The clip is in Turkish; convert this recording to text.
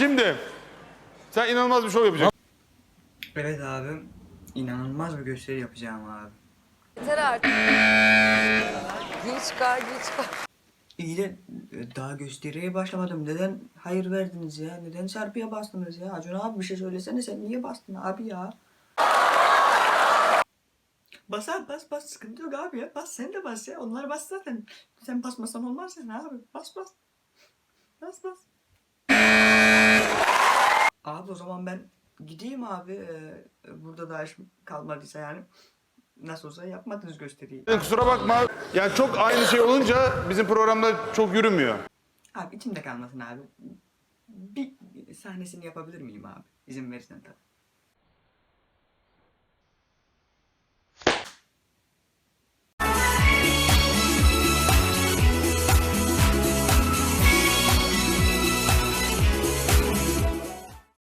Şimdi sen inanılmaz bir şov yapacaksın. Evet abim. inanılmaz bir gösteri yapacağım abi. Yeter artık. Giy çıkar, giy çıkar. İyi de e, daha gösteriye başlamadım. Neden hayır verdiniz ya? Neden çarpıya bastınız ya? Acun abi bir şey söylesene sen niye bastın abi ya? Bas abi bas bas sıkıntı yok abi ya. Bas sen de bas ya. Onlar bas zaten. Sen basmasan olmaz ya abi. Bas bas. Bas bas. O zaman ben gideyim abi. Ee, burada da iş kalmadıysa yani. Nasıl olsa yapmadınız gösteriyi. Kusura bakma. Yani çok aynı şey olunca bizim programda çok yürümüyor. Abi içimde kalmasın abi. Bir sahnesini yapabilir miyim abi? İzin verirsen tabii.